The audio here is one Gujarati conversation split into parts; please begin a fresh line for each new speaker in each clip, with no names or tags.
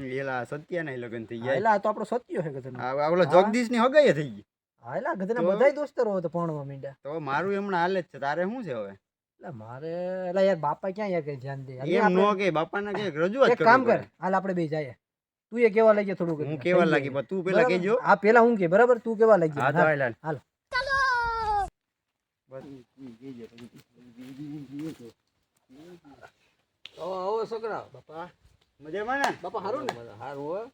એલા સત્યાના લગન થઈ ગયા.
એલા તો આપણો સત્ય છે ગધેડો.
આ ઓલો જગદીશની હગાઈ થઈ ગઈ.
હા એલા
તો-
બધાય દોસ્તરો તો ભણવા મીંડા
તો મારું હમણાં હાલે જ છે. તારે શું છે હવે?
એટલે મારે એટલે યાર બાપા ક્યાં યાર કઈ ધ્યાન દે?
એમ નો કે બાપા બાપાને કે રજૂઆત
એક કામ કર હાલ આપણે બે જઈએ તું એ કેવા લાગ્યો થોડું
હું કેવા લાગી? પણ તું પેલા? કેજો
આ પેલા હું કે બરાબર? તું કેવા લાગી?
હા હાલ હાલ હાલ.
હાલો.
આવો આવો છોકરા
બાપા.
મજામાં ને?
બાપા સારું ને?
હારું હો.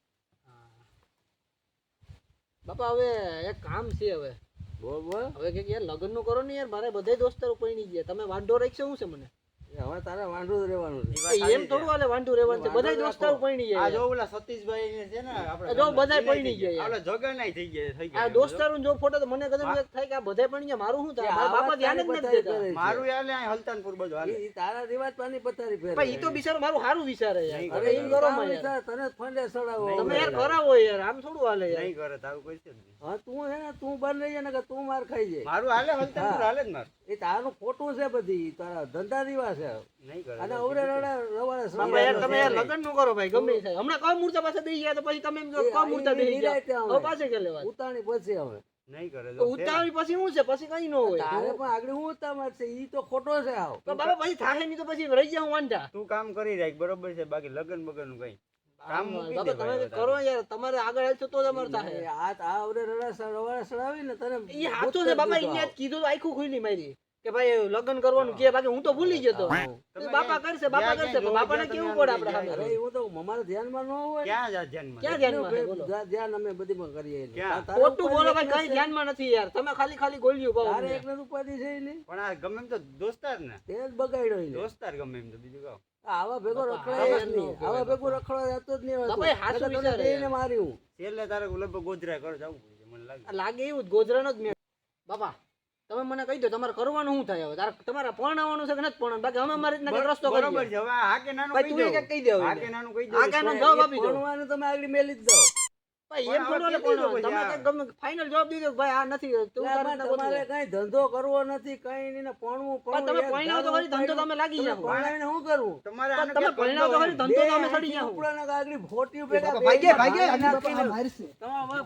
બાપા હવે એક કામ છે હવે.
બોલ બોલ.
હવે કે યાર લગ્નનું કરો ને યાર મારે બધાય દોસ્તારો પૈણી ગયા. તમે વાંઢો રાખશો શું છે મને?
હવે તારે વાંઢું જ રહેવાનું છે.
એમ થોડું હાલે વાંઢું રહેવાનું છે.
વાંઢો
દોસ્તારો પૈણી
છે. આ જો ઓલા સતીશભાઈ ને છે ને આપણે
જો
ગામના,
પૈણી ગયા.
ઓલા જગનાય થઈ ગયા થઈ
આ દોસ્તારો જો. ફોટો તો મને કદાચ એમ થાય કે આ બધાય પૈણી ગયા મારું શું થાય? મારા બાપા ધ્યાન જ નથી દેતા.
મારું યાર આ હલતાનપુર બાજુ હાલે.
ઈ તારા રિવાજ પાની પથારી ફેરે
ભાઈ ઈ તો બિચારો મારું સારું વિચારે યાર. અરે
ઈ
કરો
તને ફંડે સડાવો.
તમે યાર
કરે.
કરાવો યાર આમ થોડું હાલે યાર.
નહીં કરે તારું કોઈ છે
હા તું હે ને તું બંધ રહી જાય ને કે તું માર ખાઈ જાય.
મારું હાલે હલતાનપુર હાલે જ મારું.
એ તારું ખોટું છે બધી તારા ધંધા રીવા છે. અને અવડે રડે રવાડે
તમે યાર લગ્નનું કરો ભાઈ ગમે થાય હમણાં કઈ મૂર્છા પાસે દઈ ગયા તો પછી તમે એમ કઈ મૂર્છા દઈ ગયા? હવે પાસે કે લેવા?
ઉતાણી પછી હવે
નહીં કરે
ઉતાવળી પછી શું છે? પછી કઈ ન હોય.
તારે પણ આગળ હું ઉતાવળ છે? ઈ તો ખોટો છે આવ.
તો બાબા પછી થાય નહીં તો પછી રહી જાઉં વાંઢા.
તું કામ કરી રાખ બરોબર છે? બાકી લગન બગનનું કઈ. કામ
બાબા તમે કરો યાર. તમારે આગળ હાલશો તો તમારે થાય
આ આ અવડે રડા સડાવી ને તને
ઈ સાચું છે બાબા કીધું તો આખું ખુલી મારી. કે ભાઈ લગ્ન કરવાનું કે બાકી હું તો ભૂલી ગયો બાપા કરશે બાપા કરશે બાપાને કેવું પડે આપણે સામે
અરે હું તો અમારા ધ્યાનમાં ન હોય.
ક્યાં ધ્યાનમાં?
ક્યાં ધ્યાનમાં?
ધ્યાન અમે બધીમાં કરીએ
ખોટું બોલો ભાઈ કઈ? ધ્યાનમાં નથી યાર. તમે ખાલી ખાલી ગોલ્યું
ભાવ
અરે
એક જ છે નહીં?
પણ આ ગમે એમ તો દોસ્તાર ને.
તે જ બગાડ્યો
દોસ્તાર ગમે એમ તો બીજું કહો
આવા ભેગો રખડાય જ નહીં. આવા ભેગો રખડવા જતો જ નહીં
વિચારે.
માર્યું.
છેલ્લે તારે લગભગ ગોધરા કરો જવું મને લાગે.
લાગે એવું ગોધરાનો જ મેં બાપા તમે મને કહી દો તમારે કરવાનું શું થાય હવે? તારે તમારે પરણાવવાનું છે કે નથી પરણાવવાનું બાકી અમે અમારી રીતના રસ્તો
બરોબર
કરીએ
છે. હવે આ કે નાનું કહી
દો એ
દઉં.
કંઈક કહી દો
આ
કે
નાનું કહી
નાનું જવાબ આપી દો.
ભણવાનું તમે આગળ મેલી જ દો
ભાઈ એમ થોડું
કહી
તમે ગમે ફાઇનલ જવાબ દીધો ભાઈ આ નથી તું
ના, તમારે કઈ ધંધો કરવો નથી કઈ નહીં ને ભણવું
પણ તમે પરણાવો તો ખરી ધંધો તમે લાગી જાવ
પરણાવીને શું કરવું?
તમારે
તમે
ક્યાંક
તો ખરી ધંધો તમે સડી
બે ઉપરાના આગળ ફોટી ભેગા ભાગી
મારશે.
તમારા